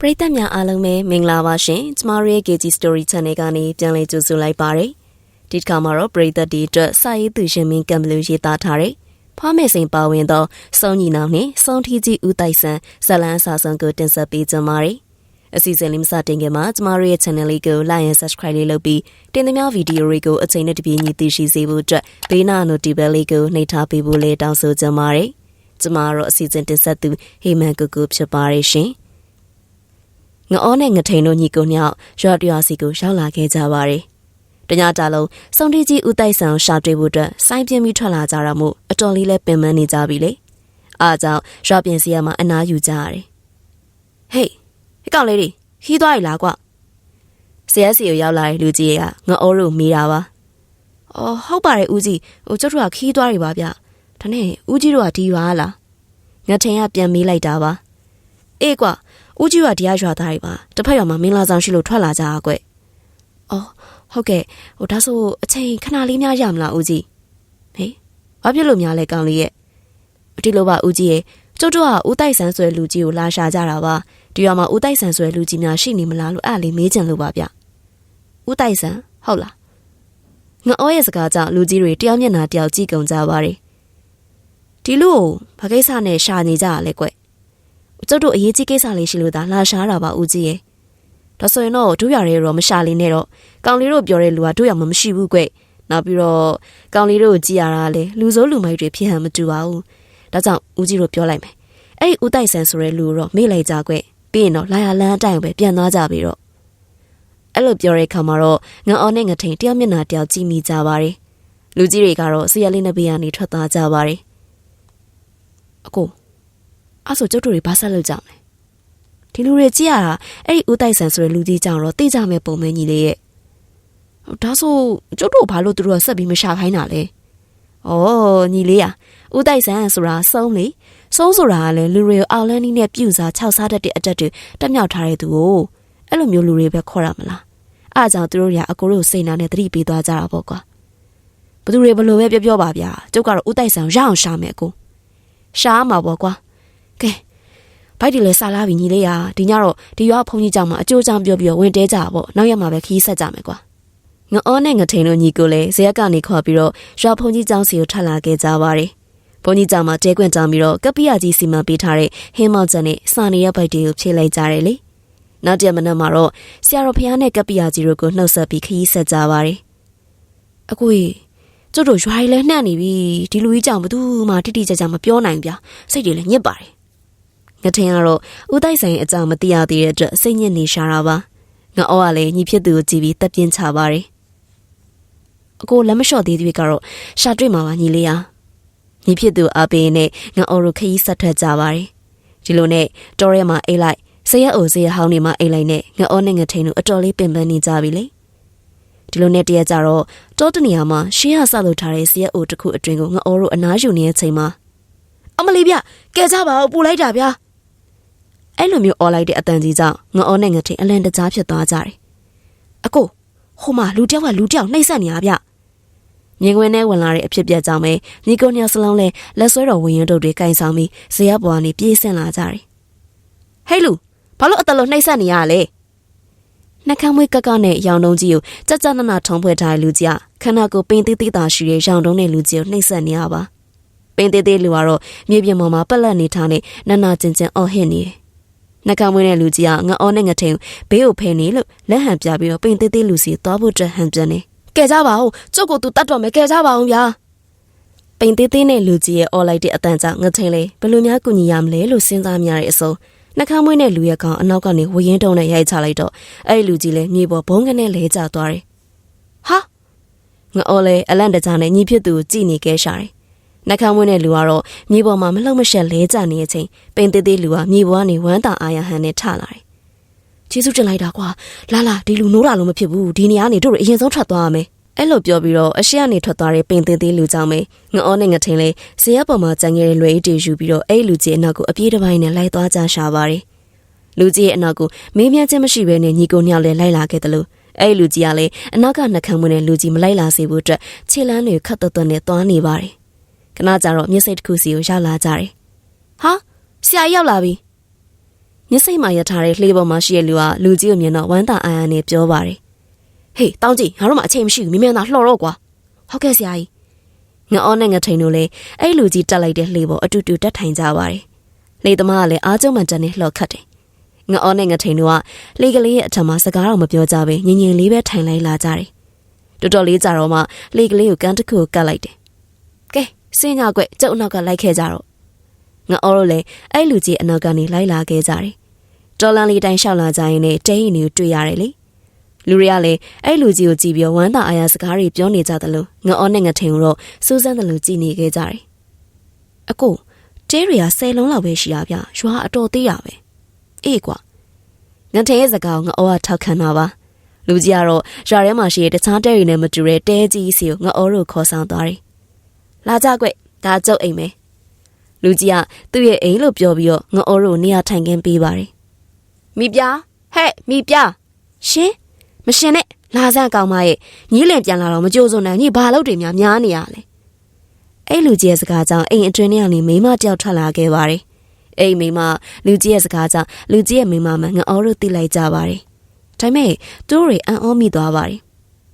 ပရိသတ်များအားလုံးပဲမင်္ဂလာပါရှင်ကျမတို့ရဲ့ KG Story Channel ကနေပြန်လည်ကြိုဆိုလိုက်ပါရစေဒီတစ်ခါမှာတော့ပရိသတ်ဒီအတွက်စာရေးသူရှင်မင်းကံဘလူရေးသားထားတဲ့ဖွားမယ်စိန်ပါဝင်သောစုံညီနောင်နှင့်စုံထီကြီးဦးတိုက်ဆန်ဇလန်းစာဆောင်ကိုတင်ဆက်ပေးကြပါရစေအစီအစဉ်လေးမစတင်ခင်မှာကျမတို့ရဲ့ channel လေးကို like and subscribe လေးလုပ်ပြီးတင်သမျှဗီဒီယိုတွေကိုအချိန်နဲ့တပြေးညီသိရှိစေဖို့အတွက်ဘေးနာ notification လေးကိုနှိပ်ထားပေးဖို့လေးတောင်းဆိုကြပါရစေကျမတို့အစီအစဉ်တင်ဆက်သူဟေမန်ကူကူဖြစ်ပါရရှင်။ ငအောနဲ့ငထိန်တို့ညီကိုညောက်ရွာတရွာစီကိုရောက်လာခဲ့ကြပါတယ်။တညတာလုံးစုံတီကြီးဦးတိုက်ဆန်ရှာတွေ့ဖို့အတွက်စိုင်းပြင်းပြီးထွက်လာကြတာမို့အတော်လေးလဲပင်ပန်းနေကြပြီလေ။အားကြောင့်ရွာပြင်စီရမှာအနားယူကြရတယ်။ဟေးဒီကောင်လေးတွေခီးသွားပြီလားကွ။ဆရာစီကိုရောက်လာတဲ့လူကြီးကငအိုးတို့မိတာပါ။အော်ဟုတ်ပါတယ်ဦးကြီးဟိုကျုပ်တို့ကခီးသွားပြီပါဗျ။ဒါနဲ့ဦးကြီးတို့ကဒီရွာလား။ငထိန်ကပြန်မေးလိုက်တာပါ။အေးကွာ ဦးကြီးကတရားရွာသားတွေပါတစ်ဖက်ရွာမှာမင်းလာဆောင်ရှိလို့ထွက်လာကြတာကွ။အော်ဟုတ်ကဲ့ဟိုဒါဆိုအချိန်ခဏလေးများရမလားဦးကြီး။ဟေးဘာဖြစ်လို့များလဲကောင်လေးရဲ့ဒီလိုပါဦးကြီးရဲ့ကျုပ်တို့ကဦးတိုက်ဆန်းဆွဲလူကြီးကိုလာရှာကြတာပါဒီရွာမှာဦးတိုက်ဆန်းဆွဲလူကြီးများရှိနေမလားလို့အဲ့လေးမေးချင်လို့ပါဗျ။ဦးတိုက်ဆန်းဟုတ်လားငါအောရဲ့စကားကြောင့်လူကြီးတွေတယောက်မျက်နှာတယောက်ကြည့်ကုန်ကြပါတယ်ဒီလူကိုဘာကိစ္စနဲ့ရှာနေကြရလဲကွ ကျုပ်တို့အရေးကြီးကိစ္စလေးရှိလို့သာလာရှားတာပါဦးကြီးရဲ့ဒါဆိုရင်တော့တို့ရရဲတော့မရှာလေးနဲ့တော့ကောင်လေးတို့ပြောတဲ့လူကတို့ရမမရှိဘူးကွနောက်ပြီးတော့ကောင်လေးတို့ကိုကြည်ရတာလေလူစိုးလူမိုက်တွေဖြစ်ဟန်မတူပါဘူးဒါကြောင့်ဦးကြီးတို့ပြောလိုက်မယ်အဲ့ဒီဦးတိုက်ဆန်ဆိုတဲ့လူတော့မေ့လိုက်ကြကွပြီးရင်တော့လာရလန်းအတိုင်းပဲပြန်သွားကြပြီတော့အဲ့လိုပြောတဲ့ခါမှာတော့ငအော်နဲ့ငထိန်တယောက်မျက်နှာတယောက်ကြည့်မိကြပါတယ်လူကြီးတွေကတော့ဆရာလေးနှစ်ပေကနေထွက်သွားကြပါတယ်အကို အဲ့ဆိုကျုပ်တို့တွေဘာဆက်လုပ်ကြမလဲဒီလူတွေကြည့်ရတာအဲ့ဒီဦးတိုက်ဆန်ဆိုတဲ့လူကြီးကြောင့်တော့သိကြမဲ့ပုံမဲကြီးလေးရဲ့ဒါဆိုကျုပ်တို့ဘာလို့သူတို့ကဆက်ပြီးမရှာခိုင်းတာလဲဩညီလေးอ่ะဦးတိုက်ဆန်ဆိုတာစုံးလေစုံးဆိုတာကလည်းလူတွေကိုအောက်လန်းနီးနဲ့ပြူစားခြောက်စားတတ်တဲ့အတက်တွေတက်မြောက်ထားတဲ့သူကိုအဲ့လိုမျိုးလူတွေပဲခေါ်ရမလားအားကြောင့်သူတို့တွေကအကိုတို့စိတ်နာနဲ့တတိပေးသွားကြတာပေါ့ကွာဘသူတွေဘလို့ပဲပြောပြောပါဗျာကျုပ်ကတော့ဦးတိုက်ဆန်ရအောင်ရှာမယ်ကိုရှာမှာပေါ့ကွာ ကဲဘိုက်ဒီလဲစားလာပြီညီလေးရာဒီညတော့ဒီရွာဖုန်ကြီးကြောင့်မှအကျိုးကြောင့်ပြောပြီးတော့ဝင်တဲကြပါပေါ့နောက်ရက်မှာပဲခီးဆက်ကြမယ်ကွာငအောနဲ့ငထိန်တို့ညီကိုလည်းဇရက်ကနေခေါ်ပြီးတော့ရွာဖုန်ကြီးကျောင်းစီကိုထပ်လာခဲ့ကြပါတယ်ဘုန်းကြီးကျောင်းမှာတဲခွင့်တောင်းပြီးတော့ကပ္ပိယကြီးစီမံပေးထားတဲ့ဟင်းမောက်ချက်နဲ့စာနေရဘိုက်တွေကိုဖြည့်လိုက်ကြတယ်လေနောက်တရက်မနက်မှာတော့ဆရာတော်ဖះနဲ့ကပ္ပိယကြီးတို့ကိုနှုတ်ဆက်ပြီးခရီးဆက်ကြပါတယ်အကူကြီးကျတို့ရွာကြီးလဲနှံ့နေပြီဒီလူကြီးကြောင့်ဘသူမှတိတိကျကျမပြောနိုင်ဗျာစိတ်တွေလည်းညစ်ပါတယ် ငထင်ကတော့ဦးတိုက်ဆိုင်အကြောင်းမသိရသေးတဲ့အတွက်စိတ်ညစ်နေရှာတာပါငအောကလည်းညီဖြစ်သူကိုကြည့်ပြီးတက်ပြင်းချပါတယ်အကိုလက်မလျှော့သေးသေးကတော့ရှာတွေ့မှာပါညီလေးဟာညီဖြစ်သူအပေးနဲ့ငအောတို့ခရီးဆက်ထွက်ကြပါတယ်ဒီလိုနဲ့တော်ရဲမှာအိတ်လိုက်ဇရက်အိုဇရက်ဟောင်းနေမှာအိတ်လိုက်နဲ့ငအောနဲ့ငထိန်တို့အတော်လေးပင်ပန်းနေကြပြီလေဒီလိုနဲ့တရက်ကြတော့တောတနေရာမှာရှေးရဆောက်လုပ်ထားတဲ့ဇရက်အိုတစ်ခုအတွင်းကိုငအောတို့အနားယူနေတဲ့အချိန်မှာအမလေးဗျကဲကြပါဦးပူလိုက်တာဗျာ အဲ့လိုမျိုးអော်လိုက်တဲ့အတန်ကြီးကြောင့်ငအောနဲ့ငထိန်အလန်တကြားဖြစ်သွားကြတယ်အကိုဟိုမှာလူတယောက်ကလူတယောက်နှိပ်စက်နေတာဗျမြင်ကွင်းနဲ့ဝင်လာတဲ့အဖြစ်ပြက်ကြောင့်ပဲညီကိုညစလုံးလဲလက်ဆွဲတော်ဝင်ရင်တို့တွေကင်ဆောင်ပြီးဇရက်ပေါ်ကနေပြေးဆင်းလာကြတယ်ဟဲ့လူဘာလို့အတလို့နှိပ်စက်နေရလဲနှကမ်းမွေးကကနဲ့ရောင်တုံးကြီးကိုကြကြနနထုံးဖွဲ့ထားတဲ့လူကြီးကခန္ဓာကိုယ်ပင်သေးသေးသာရှိတဲ့ရောင်တုံးနဲ့လူကြီးကိုနှိပ်စက်နေရပါပင်သေးသေးလူကတော့မြေပြင်ပေါ်မှာပက်လက်နေထားနဲ့နနကျင်ကျင်အော်ဟစ်နေတယ် နှကမ်းမွေးတဲ့လူကြီးကငအောနဲ့ငထိန်ဘေးကိုဖယ်နေလို့လက်ဟန်ပြပြီးတော့ပင်သေးသေးလူစီသွားဖို့အတွက်ဟန်ပြန်နေကဲကြပါဦးကျုပ်ကိုသူတတ်တော်မယ်ကဲကြပါဦးဗျာပိန်သေးသေးနဲ့လူကြီးရဲ့အော်လိုက်တဲ့အတန်ကြောင့်ငထိန်လေးဘယ်လိုများကူညီရမလဲလို့စဉ်းစားမြရတဲ့အစုံနှကမ်းမွေးတဲ့လူရဲ့ကောင်အနောက်ကနေဝရင်တုံးနဲ့ရိုက်ချလိုက်တော့အဲ့ဒီလူကြီးလည်းမြေပေါ်ဘုံကနဲ့လဲကျသွားတယ်ဟာငအော်လေအလန့်တကြားနဲ့ညီဖြစ်သူကိုကြည်နေခဲ့ရှာတယ် နှကမ်းမွေးတဲ့လူကတော့မြေပေါ်မှာမလှုပ်မရှက်လဲကျနေတဲ့အချိန်ပိန်သေးသေးလူကမြေပေါ်ကနေဝမ်းတာအာရဟန်နဲ့ထလာတယ်ကျေးဇူးတင်လိုက်တာကွာလာလာဒီလူနိုးတာလို့မဖြစ်ဘူးဒီနေရာကနေတို့အရင်ဆုံးထွက်သွားရမယ်အဲ့လိုပြောပြီးတော့အရှိကနေထွက်သွားတဲ့ပိန်သေးသေးလူကြောင့်ပဲငအောနဲ့ငထင်းလေးဇရက်ပေါ်မှာကြံခဲ့တဲ့လွယ်တီယူပြီးတော့အဲ့လူကြီးအနောက်ကိုအပြေးတစ်ပိုင်းနဲ့လိုက်သွားကြရှာပါတယ်လူကြီးရဲ့အနောက်ကိုမေးမြန်းခြင်းမရှိဘဲနဲ့ညီကိုညောင်လည်းလိုက်လာခဲ့တယ်လို့အဲ့လူကြီးကလည်းအနောက်ကနှကမ်းမွေးတဲ့လူကြီးမလိုက်လာစေဖို့အတွက်ခြေလမ်းတွေခတ်သွတ်နဲ့သွားနေပါတယ် ခဏကြာတော့မျက်စိတစ်ခုစီကိုရောက်လာကြတယ်ဟာဆရာရောက်လာပြီမျက်စိမှရထားတဲ့လှေပေါ်မှာရှိတဲ့လူကလူကြီးကိုမြင်တော့ဝမ်းသာအာရနဲ့ပြောပါတယ်ဟေးတောင်းကြည့်ငါတို့မှအချိန်မရှိဘူးမြင်မြန်သာလှော်တော့ကွာဟုတ်ကဲ့ဆရာကြီးငါအောနဲ့ငါထိန်တို့လည်းအဲ့လူကြီးတက်လိုက်တဲ့လှေပေါ်အတူတူတက်ထိုင်ကြပါတယ်လေသမားကလည်းအားကျုံမှန်တန်နဲ့လှော်ခတ်တယ်ငါအောနဲ့ငါထိန်တို့ကလေကလေးရဲ့အထက်မှာစကားတော့မပြောကြဘဲငင်ငင်လေးပဲထိုင်လိုက်လာကြတယ်တော်တော်လေးကြာတော့မှလေကလေးကိုကန်းတစ်ခုကိုကတ်လိုက်တယ်ကဲ စင်းညကွကျုပ်အနောက်ကလိုက်ခဲ့ကြတော့ငါအော်တို့လည်းအဲ့လူကြီးအနောက်ကနေလိုက်လာခဲ့ကြတယ်တော်လန်လေးတိုင်းလျှောက်လာကြရင်လည်းတဲရင်တွေကိုတွေ့ရတယ်လေလူတွေကလည်းအဲ့လူကြီးကိုကြည့်ပြီးဝမ်းသာအားရစကားတွေပြောနေကြတယ်လို့ငါအော်နဲ့ငါထိန်တို့စူးစမ်းတယ်လို့ကြည်နေခဲ့ကြတယ်အကိုတဲတွေကဆယ်လုံးလောက်ပဲရှိရဗျရွာအတော်သေးရပဲအေးကွာငါထိန်ရဲ့စကားကိုငါအော်ကထောက်ခံတာပါလူကြီးကတော့ရွာထဲမှာရှိတဲ့တခြားတဲတွေနဲ့မတူတဲ့တဲကြီးစီကိုငါအော်တို့ခေါ်ဆောင်သွားတယ် လာကြကွဒါကျုပ်အိမ်ပဲလူကြီးကသူ့ရဲ့အိမ်လို့ပြောပြီးတော့ငါအော်တို့နေရာထိုင်ခင်းပေးပါတယ်မိပြဟဲ့မိပြရှင်မရှင်နဲ့လာစမ်းကောင်မရဲ့ညီးလင်ပြန်လာတော့မကြိုးစုံနိုင်ညီဘာလို့တွေများများနေရလဲအဲ့လူကြီးရဲ့စကားကြောင့်အိမ်အတွင်းထဲကနေမိမတယောက်ထွက်လာခဲ့ပါတယ်အဲ့မိမလူကြီးရဲ့စကားကြောင့်လူကြီးရဲ့မိမမှငအောတို့သိလိုက်ကြပါတယ်ဒါပေမဲ့သူတို့တွေအံ့ဩမိသွားပါတယ်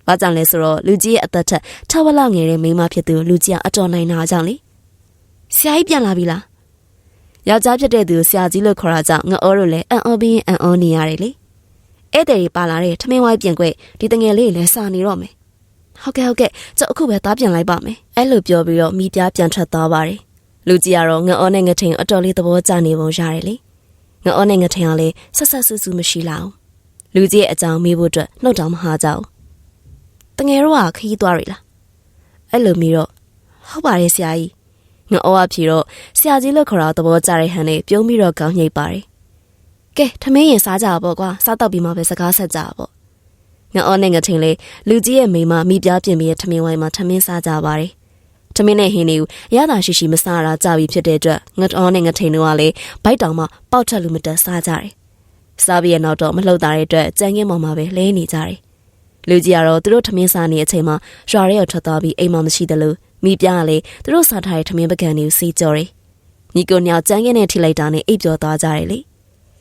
ဘာကြောင့်လဲဆိုတော့လူကြီးရဲ့အသက်ထက်ထဝလောက်ငယ်တဲ့မိမဖြစ်သူလူကြီးကအတော်နိုင်တာကြောင့်လေဆရာကြီးပြန်လာပြီလားယောက်ျားဖြစ်တဲ့သူဆရာကြီးလို့ခေါ်တာကြောင့်ငအောတို့လည်းအံ့ဩပြီးအံ့ဩနေရတယ်လေဧည့်သည်တွေပါလာတဲ့ထမင်းဝိုင်းပြန်ခွဲဒီတငယ်လေးလည်းစာနေတော့မယ်ဟုတ်ကဲ့ဟုတ်ကဲ့ကျုပ်အခုပဲသားပြန်လိုက်ပါမယ်အဲ့လိုပြောပြီးတော့မိပြားပြန်ထွက်သွားပါတယ်လူကြီးကတော့ငအောနဲ့ငထင်အတော်လေးသဘောကျနေပုံရတယ်လေငအောနဲ့ငထင်ကလည်းဆက်ဆက်ဆူဆူမရှိလာအောင်လူကြီးရဲ့အကြောင်းမေးဖို့အတွက်နှုတ်တောင်မဟာကြအောင်တ ငယ်တော့ခီးသွားပြီလားအဲ့လိုမျိုးတော့ဟုတ်ပါတယ်ဆရာကြီးငအောအဖြေတော့ဆရာကြီးလို့ခေါ်တော့သဘောကျတဲ့ဟန်နဲ့ပြုံးပြီးတော့ကောင်းညိတ်ပါတယ်ကဲထမင်းရင်စားကြပါကွာစားတော့ပြီးမှပဲစကားဆက်ကြပါပေါ့ငါအောနဲ့ငချင်းလေးလူကြီးရဲ့မိမမိပြားပြင်ပြီးထမင်းဝိုင်းမှာထမင်းစားကြပါတယ်ထမင်းနဲ့ဟင်းတွေကိုရတာရှိရှိမစားရကြပြီဖြစ်တဲ့အတွက်ငါအောနဲ့ငချင်းတို့ကလည်းဘိုက်တောင်မှပေါက်ထက်လူမတက်စားကြတယ်စားပြီးရနောက်တော့မလှုပ်တာတဲ့အတွက်ကြမ်းကင်းပေါ်မှာပဲလဲနေကြတယ် လူကြီးကတော့သူတို့ထမင်းစားနေတဲ့အချိန်မှာရွာရဲရောက်ထွက်သွားပြီးအိမ်မှာမရှိတယ်လို့မိပြားကလည်းသူတို့စားထားတဲ့ထမင်းပကံတွေကိုစီးကြော်တယ်ညီကိုညောင်ကြမ်းကင်းနဲ့ထိလိုက်တာနဲ့အိပ်ပျော်သွားကြတယ်လေ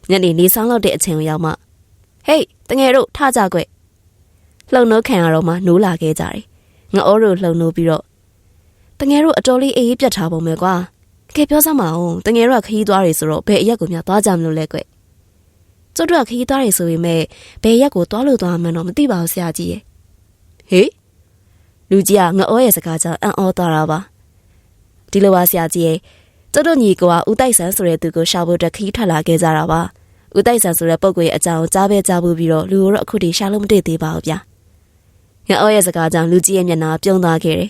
ညနေနေဆောင်လောက်တဲ့အချိန်ကိုရောက်မှဟေးတငယ်တို့ထကြကွလှုံနှိုးခံရတော့မှနိုးလာခဲ့ကြတယ်ငါအိုးတို့လှုံနှိုးပြီးတော့တငယ်တို့အတော်လေးအေးအေးပြတ်ထားပုံပဲကွာကဲပြောစမ်းမအောင်တငယ်တို့ကခရီးသွားတွေဆိုတော့ဘယ်အရက်ကိုများသွားကြမလို့လဲကွ ကျုပ်တို့ကခရီးသွားတွေဆိုပေမဲ့ဘယ်ရက်ကိုသွားလို့သွားမှန်းတော့မသိပါဘူးဆရာကြီးရဲ့ဟေးလူကြီးကငါအိုးရဲ့စကားကြောင့်အံ့ဩသွားတာပါဒီလိုပါဆရာကြီးရဲ့ကျုပ်တို့ညီကဦးတိုက်ဆန်းဆိုတဲ့သူကိုရှာဖို့အတွက်ခီးထွက်လာခဲ့ကြတာပါဦးတိုက်ဆန်းဆိုတဲ့ပုံကိုရဲ့အကြောင်းကြားပဲကြားဘူးပြီးတော့လူတို့အခုတည်းရှာလို့မတွေ့သေးပါဘူးဗျာငါအော်ရဲ့စကားကြောင့်လူကြီးရဲ့မျက်နှာပြုံးသွားခဲ့တယ်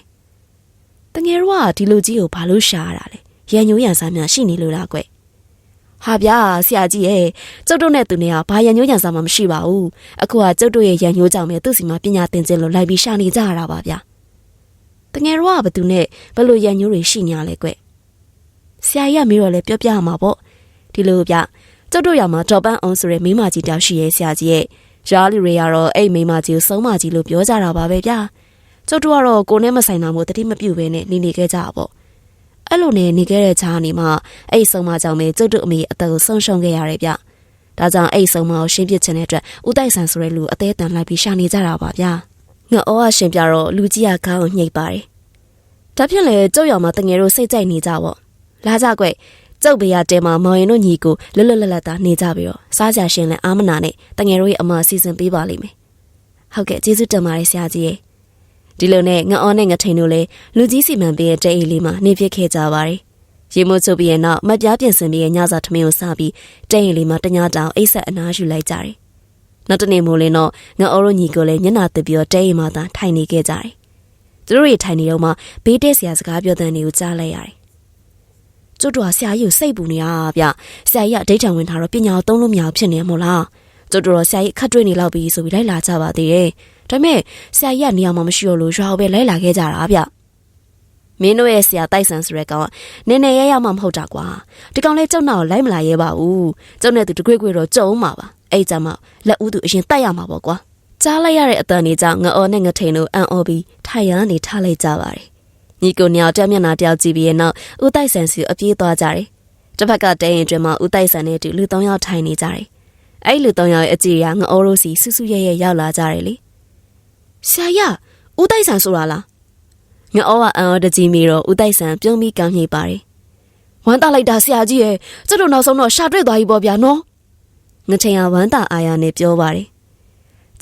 တငယ်တော့ကဒီလူကြီးကိုဘာလို့ရှာရတာလဲရန်ညိုးရန်စားများရှိနေလို့လားကွ ဟာဗျာဆရာကြီးရဲ့ကျုပ်တို့နဲ့သူနဲ့ကဘာရန်ညိုးရန်စားမှမရှိပါဘူးအခုကကျုပ်တို့ရဲ့ရန်ညိုးကြောင့်ပဲသူ့စီမှာပညာသင်ခြင်းလို့လိုက်ပြီးရှာနေကြရတာပါဗျာတငယ်တော့ကဘသူနဲ့ဘလို့ရန်ညိုးတွေရှိနေရလဲကွဆရာကြီးကမေးတော့လဲပြောပြရမှာပေါ့ဒီလိုဗျကျုပ်တို့ရမှာဒေါ်ပန်းအောင်ဆိုတဲ့မိမကြီးတောက်ရှိရဲ့ဆရာကြီးရဲ့ရာလီတွေကတော့အဲ့မိမကြီးကိုစုံမကြီးလို့ပြောကြတာပါပဲဗျာကျုပ်တို့ကတော့ကိုနဲ့မဆိုင်တာမို့တတိမပြုတ်ပဲနဲ့နေနေခဲ့ကြတာပေါ့ အဲ့လိုနဲ့နေခဲ့တဲ့ခြားနေမှအဲ့စုံမကြောင့်ပဲကျုပ်တို့အမေအသက်ကိုဆုံးရှုံးခဲ့ရတယ်ဗျဒါကြောင့်အဲ့စုံမကိုရှင်းပြချင်တဲ့အတွက်ဦးတိုက်ဆန်ဆိုတဲ့လူအသေးတန်လိုက်ပြီးရှာနေကြတာပါဗျာငါအော်အရှင်ပြတော့လူကြီးကခေါင်းကိုညှိပါတယ်ဒါဖြင့်လေကျုပ်ရောင်မှာတငယ်တို့စိတ်ကြိုက်နေကြပေါ့လာကြကွကျုပ်ဘေးရတဲမှာမောင်ရင်တို့ညီကိုလွတ်လွတ်လပ်လပ်သားနေကြပြီးတော့စားကြရှင်လဲအာမနာနဲ့တငယ်တို့ရဲ့အမအစီအစဉ်ပေးပါလိမ့်မယ်ဟုတ်ကဲ့ကျေးဇူးတင်ပါတယ်ဆရာကြီးရဲ့ ဒီလိုနဲ့ငအောနဲ့ငထိန်တို့လည်းလူကြီးစီမံပေးတဲ့တဲအိလေးမှာနေဖြစ်ခဲ့ကြပါတယ်ရေမိုးချုပ်ပြီးရဲ့နောက်မပြားပြင်ဆင်ပြီးရဲ့ညစာထမင်းကိုစားပြီးတဲအိလေးမှာတညတောင်အိတ်ဆက်အနားယူလိုက်ကြတယ်နောက်တနေ့မိုးလင်းတော့ငအောတို့ညီကိုလည်းညနာတက်ပြီးတော့တဲအိမ်မှာသာထိုင်နေခဲ့ကြတယ်သူတို့တွေထိုင်နေတော့မှဘေးတဲဆရာစကားပြောတဲ့နေကိုကြားလိုက်ရတယ်ကျွတ်တော်ဆရာကြီးကိုစိတ်ပူနေရဗျဆရာကြီးကဒိဋ္ဌံဝင်ထားတော့ပညာကိုသုံးလို့မရဖြစ်နေမို့လားကျွတ်တော်ဆရာကြီးခတ်တွေ့နေလောက်ပြီဆိုပြီးလိုက်လာကြပါသေးတယ် ဒါပေမဲ့ဆရာကြီးကနေရာမှာမရှိတော့လို့ရွာကိုပဲလိုက်လာခဲ့ကြတာဗျမင်းတို့ရဲ့ဆရာတိုက်ဆန်ဆိုတဲ့ကောင်ကနည်းနည်းရရမှမဟုတ်တာကွာဒီကောင်လေးကျုံနောက်လိုက်မလာရဲပါဘူးကျုံနဲ့သူတကွေ့ကွေ့တော့ကြုံမှာပါအဲ့ကြမှာလက်ဦးသူအရင်တိုက်ရမှာပေါ့ကွာကြားလိုက်ရတဲ့အတန်လေးကြောင့်ငအော်နဲ့ငထိန်တို့အံ့ဩပြီးထိုင်ရန်နေထားလိုက်ကြပါတယ်ညီကိုညောင်တက်မျက်နှာတယောက်ကြည့်ပြီးရဲ့နောက်ဦးတိုက်ဆန်စီအပြေးသွားကြတယ်တစ်ဖက်ကတဲရင်တွင်မှဦးတိုက်ဆန်နဲ့အတူလူ၃ယောက်ထိုင်နေကြတယ်အဲ့လူ၃ယောက်ရဲ့အကြည့်ရငအိုးရိုးစီဆူဆူရဲရဲရောက်လာကြတယ်လေ ဆရာရဦးတိုက်ဆန်ဆိုတာလားငအိုးကအန်အော်တကြီးမီတော့ဦးတိုက်ဆန်ပြုံးပြီးကောင်းမြိပါတယ်ဝမ်းတာလိုက်တာဆရာကြီးရဲ့ကျတို့နောက်ဆုံးတော့ရှာတွေ့သွားပြီပေါ့ဗျာနော်ငချိန်ကဝမ်းတာအာရနဲ့ပြောပါတယ်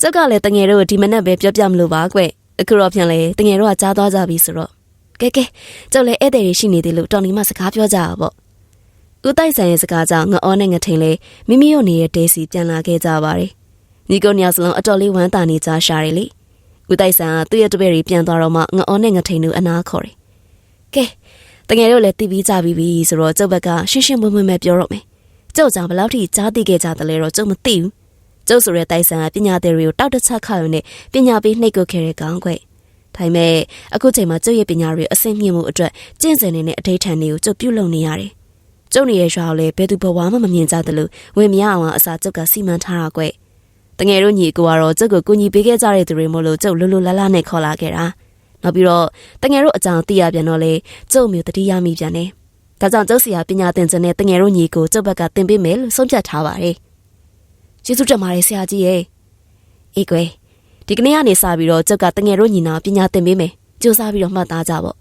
ကျက်ကလည်းတငယ်တို့ဒီမနက်ပဲပြောပြမလို့ပါကွအခုတော့ပြန်လေတငယ်တို့ကကြားသွားကြပြီဆိုတော့ကဲကဲကျုပ်လည်းဧည့်သည်တွေရှိနေသေးလို့တော်လီမစကားပြောကြတာပေါ့ဦးတိုက်ဆိုင်ရဲ့စကားကြောင့်ငအောနဲ့ငထိန်လေမိမိတို့နေတဲ့တဲစီပြန်လာခဲ့ကြပါတယ်ညီကိုညောင်စလုံးအတော်လေးဝမ်းသာနေကြရှာတယ်လေ ဦးတိုက်ဆိုင်ကသူ့ရဲ့တပည့်တွေပြန်သွားတော့မှငအောနဲ့ငထိန်တို့အနာခေါ်တယ်ကဲတကယ်လို့လည်းတည်ပြီးကြပြီပြီဆိုတော့ကျုပ်ဘက်ကရှင်းရှင်းမွန်းမွန်းပဲပြောတော့မယ်ကျုပ်ကြောင့်ဘယ်လောက်ထိကြားသိခဲ့ကြတယ်လဲတော့ကျုပ်မသိဘူးကျုပ်ဆိုတဲ့တိုက်ဆန်ကပညာသည်တွေကိုတောက်တချက်ခါရုံနဲ့ပညာပေးနှိပ်ကွခဲ့တဲ့ကောင်းခွဲဒါပေမဲ့အခုချိန်မှာကျုပ်ရဲ့ပညာတွေအဆင့်မြင့်မှုအတွက်ကျင့်စဉ်နေတဲ့အထိတ်ထန်တွေကိုကျုပ်ပြုလုပ်နေရတယ်ကျုပ်နေတဲ့ရွာကိုလည်းဘယ်သူဘဝမှမမြင်ကြသလိုဝင်မရအောင်အစာကျုပ်ကစီမံထားတာကွ တငယ်တို့ညီကိုကတော့ကျုပ်ကိုကူညီပေးခဲ့ကြတဲ့သူတွေမို့လို့ကျုပ်လွတ်လွတ်လပ်လပ်နဲ့ခေါ်လာခဲ့တာနောက်ပြီးတော့တငယ်တို့အကြောင်းသိရပြန်တော့လေကျုပ်မျိုးတတိယမိပြန်တယ်ဒါကြောင့်ကျုပ်စီယာပညာသင်ခြင်းနဲ့တငယ်တို့ညီကိုကျုပ်ဘက်ကသင်ပေးမယ်လို့ဆုံးဖြတ်ထားပါတယ်ကျေးဇူးတင်ပါတယ်ဆရာကြီးရဲ့အေးကွယ်ဒီကနေ့ကနေစပြီးတော့ကျုပ်ကတငယ်တို့ညီနာပညာသင်ပေးမယ်ကြိုးစားပြီးတော့မှတ်သားကြပေါ့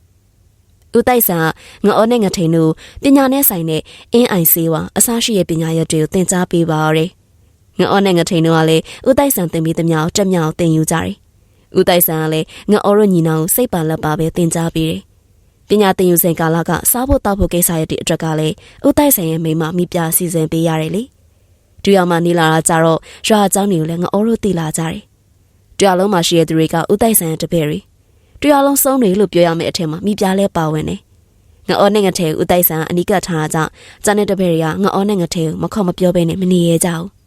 ဦးတိုက်ဆန်ငအောနဲ့ငထိန်တို့ပညာနဲ့ဆိုင်တဲ့အင်းအိုင်ဆေးဝါအစားရှိရဲ့ပညာရပ်တွေကိုသင်ကြားပေးပါရယ် ငအောနဲ့ငထိန်တို့ကလည်းဦးတိုက်ဆန်သင်ပြီးသမျှကိုတက်မြောက်သင်ယူကြတယ်ဦးတိုက်ဆန်ကလည်းငအောတို့ညီနောင်စိတ်ပါလက်ပါပဲသင်ကြားပေးတယ်ပညာသင်ယူစဉ်ကာလကစားဖို့တောက်ဖို့ကိစ္စရတဲ့အတွက်ကလည်းဦးတိုက်ဆန်ရဲ့မိမမိပြစီစဉ်ပေးရတယ်လေဒူရောက်မှနေလာတာကြတော့ရွာအကြောင်းတွေကိုလည်းငအောတို့သိလာကြတယ်တရလုံးမှာရှိတဲ့သူတွေကဦးတိုက်ဆန်ရဲ့တပည့်တွေတရလုံးစုံတွေလို့ပြောရမယ့်အထက်မှာမိပြားလဲပါဝင်တယ်ငအောနဲ့ငထဲဦးတိုက်ဆန်အနိကထားတာကြောင့်ကျန်တဲ့တပည့်တွေကငအောနဲ့ငထဲကိုမခေါ်မပြောဘဲနဲ့မနေရကြဘူး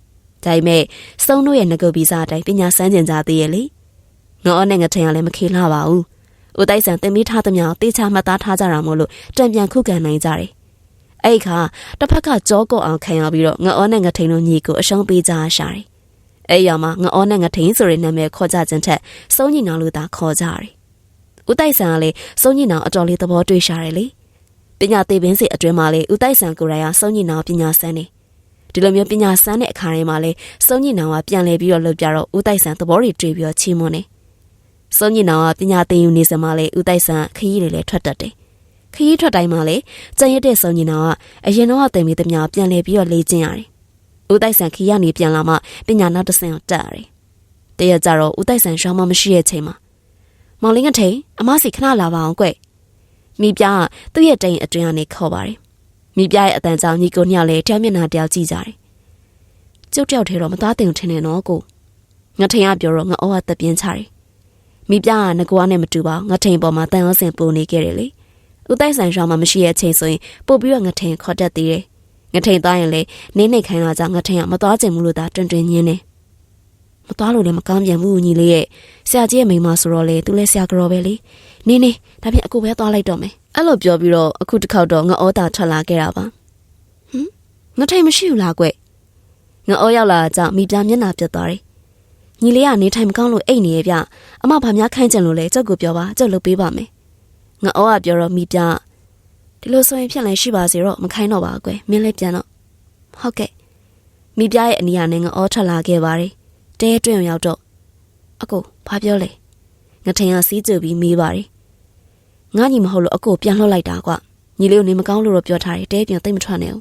ဒါပေမဲ့စုံတို့ရဲ့ငကုတ်ဗီဇအတိုင်းပညာစမ်းကျင်ကြသေးရဲ့လေငအောနဲ့ငထဲကလည်းမခေလှပါဘူးဦးတိုက်ဆန်တင်မိထားသမျှတေချာမှတ်သားထားကြတာမို့လို့တံပြန်ခုခံနိုင်ကြတယ်အဲ့ခါတစ်ဖက်ကကြောကော့အောင်ခံရပြီးတော့ငအောနဲ့ငထိန်တို့ညီကိုအရှုံးပေးကြရှာတယ်အဲ့ရမှာငအောနဲ့ငထိန်ဆိုတဲ့နာမည်ခေါ်ကြခြင်းထက်စုံညီနောင်လို့သာခေါ်ကြတယ်ဦးတိုက်ဆန်ကလည်းစုံညီနောင်အတော်လေးသဘောတွေ့ရှာတယ်လေပညာသိပင်းစီအတွင်းမှာလေဦးတိုက်ဆန်ကိုယ်တိုင်ကစုံညီနောင်ပညာစမ်းနေ ဒီလိုမျိုးပညာစမ်းတဲ့အခါတိုင်းမှာလေစုံညီနောင်ကပြန်လဲပြီးတော့လုပ်ကြတော့ဦးတိုက်ဆန်သဘောတွေတွေ့ပြီးတော့ချီးမွမ်းနေစုံညီနောင်ကပညာသင်ယူနေစမှာလေဦးတိုက်ဆန်ခရီးတွေလည်းထွက်တတ်တယ်ခရီးထွက်တိုင်းမှာလေကြံရတဲ့စုံညီနောင်ကအရင်တော့တင်ပြီးသမျှပြန်လဲပြီးတော့လေ့ကျင့်ရတယ်ဦးတိုက်ဆန်ခီကနေပြန်လာမှပညာနောက်တစ်ဆင့်ကိုတက်ရတယ်။တရကြတော့ဦးတိုက်ဆန်ရှောင်းမမရှိတဲ့ချိန်မှာမောင်လေးငထိန်အမစီခဏလာပါအောင်ကွ။မိပြားကသူ့ရဲ့တိမ်အတွင်းကနေခေါ်ပါတယ်။ မိပြားရဲ့အတန်ကြောင့်ညီကိုညောင်လည်းတယောက်မျက်နှာတယောက်ကြည့်ကြတယ်။ကျုပ်တယောက်ထဲတော့မသားတင်ထင်တယ်နော်ကို။ငထိန်ကပြောတော့ငအောကတပြင်းချတယ်။မိပြားကငကွာနဲ့မတူပါငထိန်ပေါ်မှာတန်ရောစင်ပုံနေခဲ့တယ်လေ။ဦးတိုက်ဆန်ရှောင်းမမရှိတဲ့အချိန်ဆိုရင်ပို့ပြီးတော့ငထိန်ခေါ်တတ်သေးတယ်ငထိန်သားရင်လေနေနေခိုင်းလာကြငထိန်ကမသွားချင်ဘူးလို့သာတွင်တွင်ညင်းနေ မသွားလို့လည်းမကောင်းပြန်ဘူးညီလေးရဲ့ဆရာကြီးရဲ့မိန်းမဆိုတော့လေသူလည်းဆရာကြောပဲလေနေနေဒါဖြင့်အကိုပဲသွားလိုက်တော့မယ်အဲ့လိုပြောပြီးတော့အခုတစ်ခေါက်တော့ငအောတာထွက်လာခဲ့တာပါဟမ်ငထိန်မရှိဘူးလားကွငအောရောက်လာကြမိပြမျက်နှာပြတ်သွားတယ်ညီလေးကနေထိုင်မကောင်းလို့အိတ်နေရဲ့ဗျအမဘာများခိုင်းကြလို့လဲကြောက်ကိုပြောပါကြောက်လုပ်ပေးပါမယ်ငအောကပြောတော့မိပြဒီလိုဆိုရင်ဖြစ်လဲရှိပါစေတော့မခိုင်းတော့ပါကွယ်မင်းလည်းပြန်တော့ဟုတ်ကဲ့မိပြရဲ့အနီးကနေငအောထွက်လာခဲ့ပါတယ် တဲတွင်ရောက်တော့အကိုဘာပြောလဲငထင်ကစီးကြပြီးမေးပါတယ်ငါညီမဟုတ်လို့အကိုပြန်လှုပ်လိုက်တာကွညီလေးကိုနေမကောင်းလို့တော့ပြောထားတယ်တဲပြန်သိမ့်မထွက်နဲ့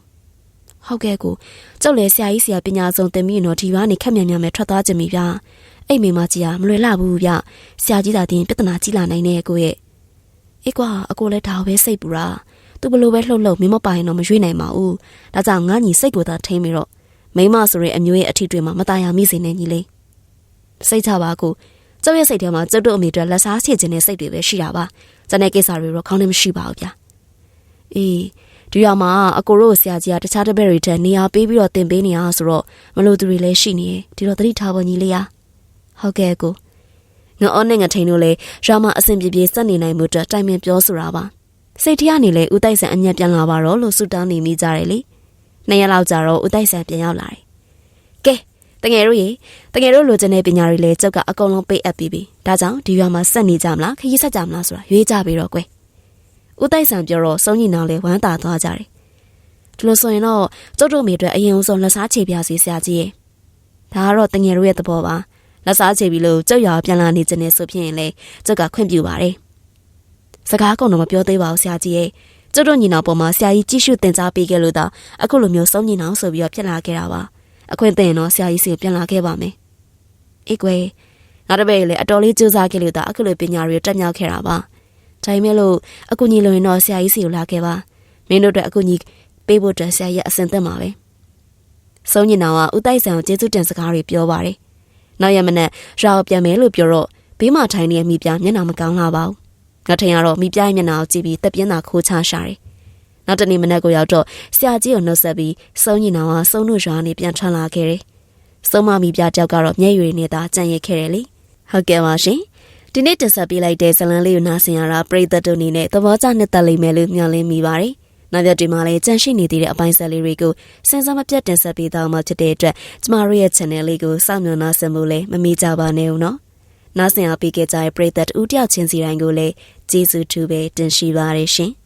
ဟုတ်ကဲ့ကိုကြောက်လေဆရာကြီးဆရာပညာဆုံးတင်ပြီးတော့ဒီဘာနေခက်မြန်မြန်ပဲထွက်သွားကြပြီဗျာအဲ့မိမကြီးကမလွယ်လှဘူးဗျဆရာကြီးသာတင်ပြဿနာကြီးလာနိုင်နေကိုရဲ့အေးကွာအကိုလည်းဒါပဲစိတ်ပူတာသူဘလို့ပဲလှုပ်လှုပ်မင်းမပိုင်တော့မရွေးနိုင်ပါဘူး။ဒါကြောင့်ငါညီစိတ်ကိုသာထိမ့်ပြီးတော့မိမဆိုတဲ့အမျိုးရဲ့အထီးတွေမှာမตายရမိစေနဲ့ညီလေး။ စိတ်ချပါကိုကျုပ်ရဲ့စိတ်ထဲမှာကျုပ်တို့အမိတွေလက်စားစီခြင်းတဲ့စိတ်တွေပဲရှိတာပါ။ကျန်တဲ့ကိစ္စတွေတော့ခေါင်းထဲမရှိပါဘူးဗျာ။အေးဒီရမှာအကိုတို့ဆရာကြီးကတခြားတပည့်တွေထက်နေရာပေးပြီးတော့တင်ပေးနေအောင်ဆိုတော့မလို့သူတွေလည်းရှိနေတယ်ဒီတော့တတိထားဖို့ညီလေးရဟုတ်ကဲ့ကိုငါအောနဲ့ငါထိန်တို့လည်းရွာမှာအဆင်ပြေပြေစက်နေနိုင်မှုအတွက်တိုင်ပင်ပြောဆိုတာပါစိတ်ထရနေလေဦးတိုက်ဆန်အညံ့ပြန်လာပါတော့လို့ဆူတောင်းနေမိကြတယ်လေနှစ်ရက်လောက်ကြာတော့ဦးတိုက်ဆန်ပြန်ရောက်လာတယ်ကဲ တငယ်တို့ရေတငယ်တို့လိုချင်တဲ့ပညာတွေလည်းကျုပ်ကအကုန်လုံးပေးအပ်ပြီးပြီဒါကြောင့်ဒီရွာမှာဆက်နေကြမလားခရီးဆက်ကြမလားဆိုတာရွေးကြပြီတော့ကွယ်ဦးတိုက်ဆန်ပြောတော့စုံညီနောင်လည်းဝမ်းသာသွားကြတယ်တဒီလိုဆိုရင်တော့ကျုပ်တို့မိအတွက်အရင်ဆုံးလက်စားချေပြစီဆရာကြီးရဲ့ဒါကတော့တငယ်တို့ရဲ့သဘောပါလက်စားချေပြီလို့ကျုပ်ရွာပြန်လာနေခြင်းနဲ့ဆိုဖြစ်ရင်လေကျုပ်ကခွင့်ပြုပါတယ်စကားကုန်တော့မပြောသေးပါဘူးဆရာကြီးရဲ့ကျုပ်တို့ညီနောင်ပေါ်မှာဆရာကြီးကြည့်ရှုတင် जा ပေးခဲ့လို့တော့အခုလိုမျိုးစုံညီနောင်ဆိုပြီးတော့ဖြစ်လာခဲ့တာပါ အခွင့်အရေးတော့ဆရာကြီးစီကိုပြန်လာခဲ့ပါမယ်အေးကွယ်ငါတပည့်လေအတော်လေးကြိုးစားခဲ့လို့တော့အခုလိုပညာတွေတက်မြောက်ခဲ့တာပါဒါပေမဲ့လို့အခုညီလိုရင်တော့ဆရာကြီးစီကိုလာခဲ့ပါမင်းတို့အတွက်အခုညီပေးဖို့အတွက်ဆရာကြီးအစင်သက်မှာပဲစုံညီနောင်ကဦးတိုက်ဆန်ကိုကျေးဇူးတင်စကားတွေပြောပါတယ်နောက်ရမနဲ့ရာကိုပြန်မယ်လို့ပြောတော့ဘေးမှာထိုင်နေတဲ့မိပြမျက်နှာမကောင်းလာပါဘူးငါထင်ရတော့မိပြရဲ့မျက်နှာကိုကြည့်ပြီးတက်ပြင်းတာခိုးချရှာတယ် နောက်တနေ့မနက်ကိုရောက်တော့ဆရာကြီးကိုနှုတ်ဆက်ပြီးစုံညီနောင်ကစုံတို့ရွာနေပြန်ထွက်လာခဲ့တယ်စုံမမိပြတယောက်ကတော့မျက်ရည်နဲ့သာကြံ့ရစ်ခဲ့တယ်လေဟုတ်ကဲ့ပါရှင်ဒီနေ့တင်ဆက်ပေးလိုက်တဲ့ဇလန်းလေးကိုနားဆင်ရတာပရိသတ်တို့အနေနဲ့သဘောကျနှစ်သက်လိမ့်မယ်လို့မျှော်လင့်မိပါတယ်။နောက်ပြဒီမှာလည်းကြန့်ရှိနေသေးတဲ့အပိုင်းဆက်လေးတွေကိုစဉ်းစားမပြတ်တင်ဆက်ပေးသွားမှာဖြစ်တဲ့အတွက်ကျမတို့ရဲ့ channel လေးကိုစောင့်မျှော်နှားဆင်ဖို့လည်းမမေ့ကြပါနဲ့ဦးနော်။နားဆင်အားပေးကြတဲ့ပရိသတ်ဦးတယောက်ချင်းစီတိုင်းကိုလည်းကျေးဇူးတူပဲတင်ရှိပါရရှင်။